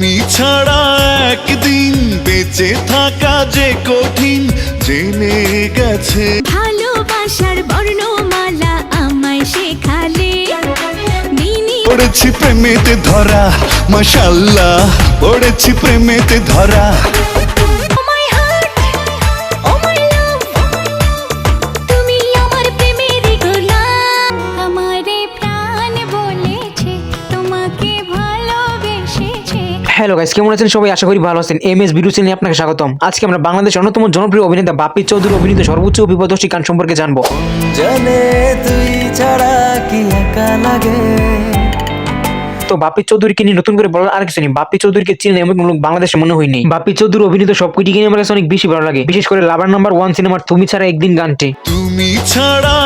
তুমি ছাড়া একদিন বেঁচে থাকা যে কঠিন জেনে গেছে। ভালোবাসার বর্ণমালা আমায় শেখালে। পড়েছি প্রেমেতে ধরা মশাল্লা পড়েছি প্রেমেতে ধরা। হ্যালো গাইস কেমন আছেন সবাই? আশা করি ভালো আছেন। এম এস ভিডিও নিয়ে আপনাকে স্বাগতম। আজকে আমরা বাংলাদেশ অন্যতম জনপ্রিয় অভিনেতা বাপ্পি চৌধুরী অভিনীত সর্বোচ্চ বিপদশী গান সম্পর্কে জানব। জানে তুই ছাড়া কি একা লাগে? তো বাপ্পি চৌধুরীকে নিয়ে নতুন করে বলার আর কিছু নেই। বাপ্পি চৌধুরীকে চিনেন এমন কোনো বাংলাদেশে মনে হয়নি বাপ্পি চৌধুরী অভিনীত সবকিছু নিয়ে আমার কাছে অনেক বেশি ভালো লাগে। বিশেষ করে লাভার নাম্বার ওয়ান সিনেমার তুমি ছাড়া একদিন গানটি। তুমি ছাড়া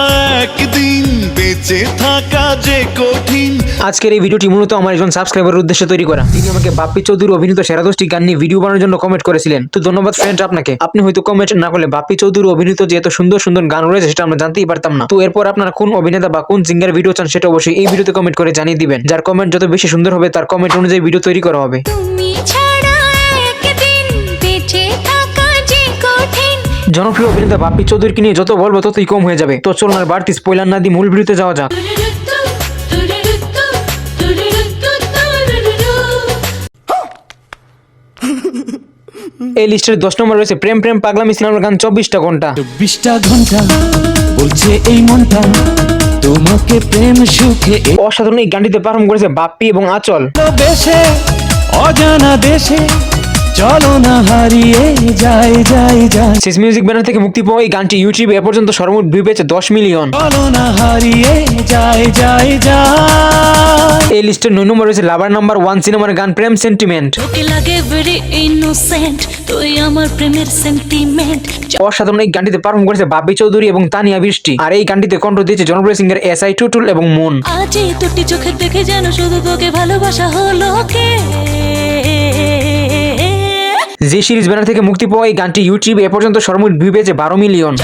একদিন বেঁচে থাকা যে কঠিন। আজকের এই ভিডিওটি মূলত আমার একজন সাবস্ক্রাইবারের উদ্দেশ্যে তৈরি করা। তিনি আমাকে বাপ্পি চৌধুরী অভিনীত সেরা দশটি গান নিয়ে ভিডিও বানানোর জন্য কমেন্ট করেছিলেন। তো ধন্যবাদ ফ্রেন্ড আপনাকে। আপনি হয়তো কমেন্ট না করলে বাপ্পি চৌধুরী অভিনীত যে এত সুন্দর সুন্দর গান রয়েছে সেটা আমরা জানতেই পারতাম না। তো এরপর আপনারা কোন অভিনেতা বা কোন সিঙ্গার ভিডিও চান সেটা অবশ্যই এই ভিডিওতে কমেন্ট করে জানিয়ে দিবেন। যার কমেন্ট যত বেশি সুন্দর হবে তার কমেন্ট অনুযায়ী ভিডিও তৈরি করা হবে। জনপ্রিয় অভিনেতা বাপ্পি চৌধুরীকে নিয়ে যত বলব ততই কম হয়ে যাবে। তো চলুন আর বাড়তি স্পয়লার না দিয়ে মূল ভিডিওতে যাওয়া যাক। এই লিস্টের দশ নম্বর রয়েছে প্রেম প্রেম পাগলামি সিনেমার গান চব্বিশটা ঘণ্টা। চব্বিশটা ঘণ্টা বলছে এই মনটা। তোমাকে প্রেম সুখে অসাধারণ এই গানটিতে পারফর্ম করেছে বাপ্পি এবং আচল। দেশে অজানা দেশে চলো না হারিয়ে যাই যাই যাই। শেষ মিউজিক ব্যানার থেকে মুক্তি পাওয়া এই গানটি ইউটিউবে এ পর্যন্ত সর্বমোট ভিউ পেয়েছে দশ মিলিয়ন চলো না হারিয়ে যাই যাই যাই। এই লিস্টের নয় নম্বর রয়েছে লাভার নাম্বার ওয়ান সিনেমার গান প্রেম সেন্টিমেন্ট তোকে লাগে ভেরি ইনোসেন্ট তুই আমার প্রেমের সেন্টিমেন্ট অসাধারণ এই গানটিতে পারফর্ম করেছে বাপি চৌধুরী এবং তানিয়া বৃষ্টি। আর এই গানটিতে কণ্ঠ দিয়েছে জনপ্রিয় সিঙ্গার এস আই টুটুল এবং মন আজ দুটি চোখে দেখে যেন শুধু তোকে ভালোবাসা হলো কে যে সিরিজ ব্যানার থেকে মুক্তি পাওয়া এই গানটি ইউটিউবে এ পর্যন্ত সর্বমোট ভিউ পেয়েছে বারো মিলিয়ন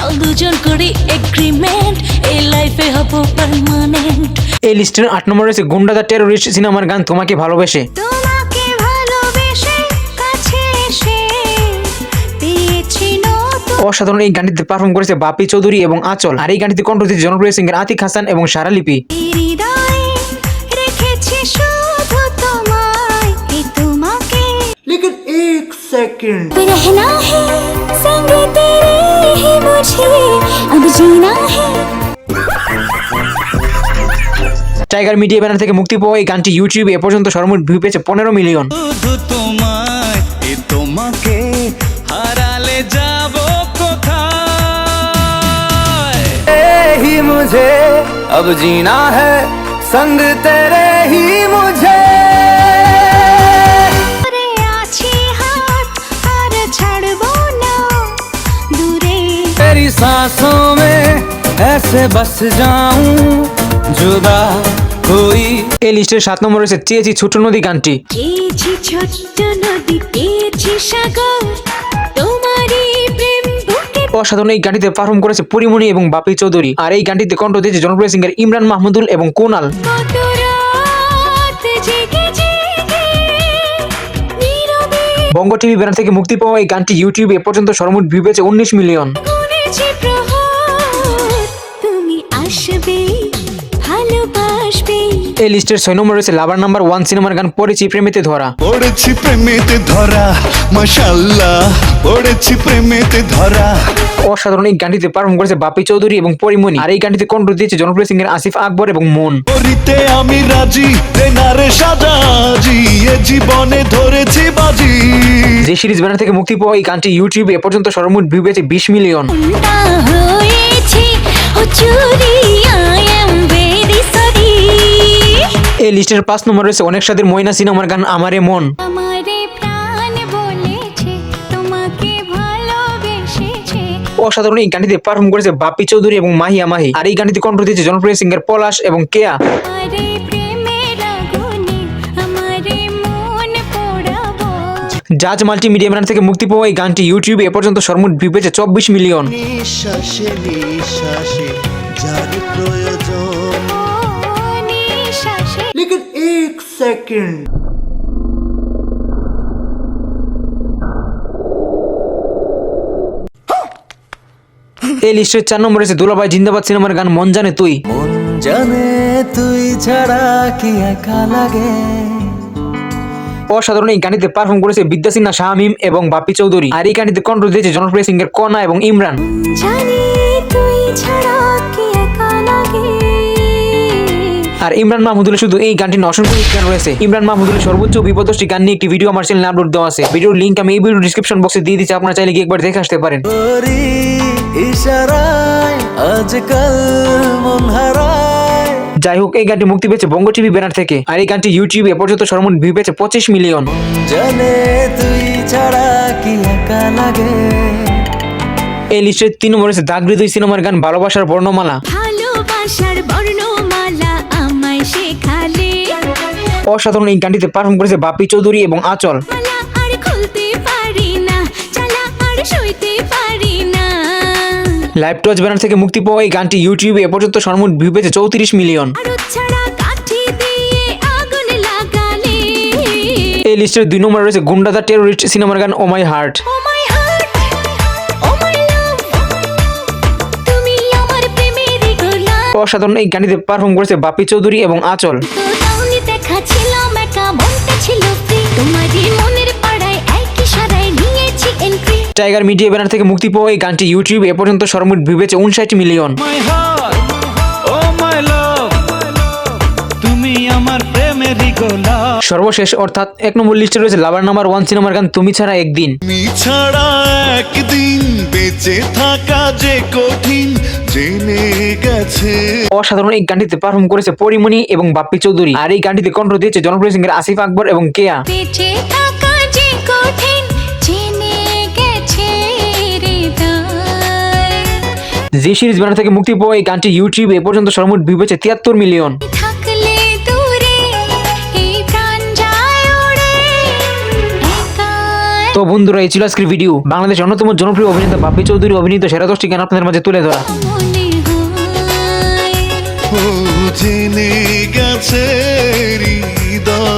এই লিস্টের আট নম্বর রয়েছে গুন্ডাদা টেরোরিস্ট সিনেমার গান তোমাকে ভালোবেসে। অসাধারণ এই গানটিতে পারফর্ম করেছে বাপি চৌধুরী এবং আচল। আর এই গানটিতে কণ্ঠ দিয়েছে জনপ্রিয় সিঙ্গার আতিক হাসান এবং সারা रहना है संग तेरे ही मुझे अब जीना है টাইগার মিডিয়া ব্যানার থেকে মুক্তি পাওয়া এই গানটি ইউটিউবে এ পর্যন্ত সর্বমোট ভিউ পেয়েছে পনেরো মিলিয়ন শুধু তোমায় এ তোমাকে হারালে যাব কোথায় ही मुझे अब जीना है संग तेरे ही मुझे सांसों में ऐसे बस जाऊं जुदा कोई এই লিস্টের সাত নম্বর রয়েছে চেয়েছি ছোট নদী গানটি পেয়েছি ছোট্ট নদী পেয়েছি সাগর তোমারই প্রেম বুকে অসাধারণ এই গানটিতে পারফর্ম করেছে পরিমণি এবং বাপি চৌধুরী আর এই গানটিতে কণ্ঠ দিয়েছে জনপ্রিয় সিঙ্গার ইমরান মাহমুদুল এবং কোনাল কত রাত জেগে জেগে নীরবে বঙ্গ টিভি ব্যানার থেকে মুক্তি পাওয়া এই গানটি ইউটিউবে এ পর্যন্ত সর্বমোট ভিউ পেয়েছে উনিশ মিলিয়ন গুনেছি প্রহর। তুমি আসবে ভালোবাসবে। এই লিস্টের ছয় নম্বর রয়েছে লাভার নাম্বার ওয়ান সিনেমার গান পড়েছি প্রেমেতে ধরা। পড়েছি প্রেমেতে ধরা মাশাল্লাহ পড়েছি প্রেমেতে ধরা। অসাধারণ এই গানটিতে পারফর্ম করেছে বাপি চৌধুরী এবং পরিমণি। আর এই গানটিতে কণ্ঠ দিয়েছে জনপ্রিয় সিঙ্গার আসিফ আকবর এবং মন। করিতে আমি রাজি তেনারে সাজাজি এ জীবনে ধরেছি বাজি। যে সিরিজ ব্যানার থেকে মুক্তি পাওয়া এই গানটি ইউটিউবে এ পর্যন্ত সর্বমোট ভিউ পেয়েছে বিশ মিলিয়ন। এই লিস্টের পাঁচ নম্বর রয়েছে অনেক স্বাদের ময়না সিনেমার গান আমারে মন। অসাধারণ এই গানটিতে পারফর্ম করেছে বাপি চৌধুরী এবং মাহিয়া মাহি। আর এই গানটিতে কণ্ঠ দিয়েছে জনপ্রিয় সিঙ্গার পলাশ এবং কেয়া। জাজ মাল্টিমিডিয়া ম্যান থেকে মুক্তি পাওয়া এই গানটি ইউটিউবে এ পর্যন্ত সর্বমোট ভিউ পেয়েছে চব্বিশ মিলিয়ন। এই লিস্টের চার নম্বরে আছে দুলাভাই জিন্দাবাদ সিনেমার গান মন জানে তুই। মন জানে তুই ছাড়া কি একা লাগে? অসাধারণ এই গানটিতে পারফর্ম করেছে বিদ্যা সিনহা শাহমিম এবং বাপ্পি চৌধুরী। আর এই গানটিতে কন্ট্রোল দিয়েছে জনপ্রিয় সিঙ্গার কনা এবং ইমরান। আর ইমরান মাহমুদুলের শুধু এই গানটি অসংখ্য গান রয়েছে। ইমরান মাহমুদুলের সর্বোচ্চ বিপদষ্টি গান নিয়ে একটি ভিডিও আমার চ্যানেলে আপলোড দেওয়া আছে। ভিডিওর লিঙ্ক আমি এই ভিডিও ডিসক্রিপশন বক্সে দিয়ে দিচ্ছি আপনারা চাইলে গিয়ে একবার দেখে আসতে পারেন। ইশারায় আজকাল মন হারায়। যাই হোক এই গানটি মুক্তি পেয়েছে বঙ্গ টিভি ব্যানার থেকে। আর এই গানটি ইউটিউবে পর্যন্ত সর্বমোট ভিউ পেয়েছে পঁচিশ মিলিয়ন জানে তুই ছাড়া কি একা লাগে? এই লিস্টের তিন নম্বর হচ্ছে দাগ হৃদয় সিনেমার গান ভালোবাসার বর্ণমালা। ভালোবাসার বর্ণমালা আমায় শেখালে। অসাধারণ এই গানটিতে পারফর্ম করেছে বাপি চৌধুরী এবং আচল। আর খুলতে পারি না চালা আর সইতে পারি না লাইভ টচ ব্যানার থেকে মুক্তি পাওয়া এই গানটি ইউটিউবে এ পর্যন্ত সর্বমোট ভিউ পেয়েছে চৌত্রিশ মিলিয়ন এই লিস্টের দুই নম্বরে রয়েছে গুন্ডাদা টেরোরিস্ট সিনেমার গান ও মাই হার্ট অসাধারণ এই গানটিতে পারফর্ম করেছে বাপি চৌধুরী এবং আচল। তোমারই মনের টাইগার মিডিয়া ব্যানার থেকে মুক্তি পাওয়া এই গানটি ইউটিউব এ পর্যন্ত সর্বমোট ভিউ পেয়েছে উনষাট মিলিয়ন গোলাপ। সর্বশেষ অর্থাৎ এক নম্বর লিস্টে রয়েছে লাভার নাম্বার ওয়ান সিনেমার গান তুমি ছাড়া একদিন। ছাড়া একদিন বেঁচে থাকা যে কঠিন জেনে গেছে। অসাধারণ এই গানটিতে পারফর্ম করেছে পরিমণি এবং বাপ্পি চৌধুরী। আর এই গানটিতে কণ্ঠ দিয়েছে জনপ্রিয় সিঙ্গার আসিফ আকবর এবং কেয়া। বেঁচে থাকা জি সিরিজ ব্যানার থেকে মুক্তি পাওয়া এই গানটি ইউটিউবে এ পর্যন্ত সর্বমোট ভিউ পেয়েছে তিয়াত্তর মিলিয়ন তো বন্ধুরা এই ছিল আজকের ভিডিও বাংলাদেশের অন্যতম জনপ্রিয় অভিনেতা বাপ্পি চৌধুরী অভিনীত সেরা দশটি গান আপনাদের মাঝে তুলে ধরা। জেনে গেছে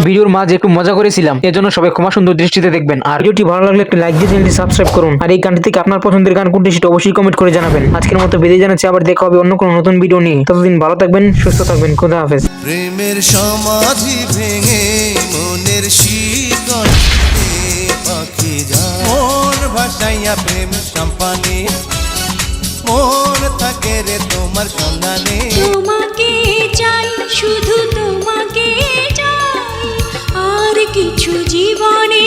ভিডিওর মাঝে একটু মজা করেছিলাম এর জন্য সবাই ক্ষমা সুন্দর দৃষ্টিতে দেখবেন। আর ভিডিওটি ভালো লাগলে একটি লাইক দিয়ে চ্যানেলটি সাবস্ক্রাইব করুন। আর এই গানটি থেকে আপনার পছন্দের গান কোনটি সেটা অবশ্যই কমেন্ট করে জানাবেন। আজকের মতো বিদায় জানাচ্ছি আবার দেখা হবে অন্য কোনো নতুন ভিডিও নিয়ে। ততদিন ভালো থাকবেন সুস্থ থাকবেন খোদা হাফেজ। প্রেমের সমাধি ভেঙে মনের শীতল পাখি যায়। মন ভাসাইয়া প্রেম সম্পানে। মন থাকে রে তোমার সন্ধানে তোমাকে চাই শুধু তোমাকে কিছু জীবনে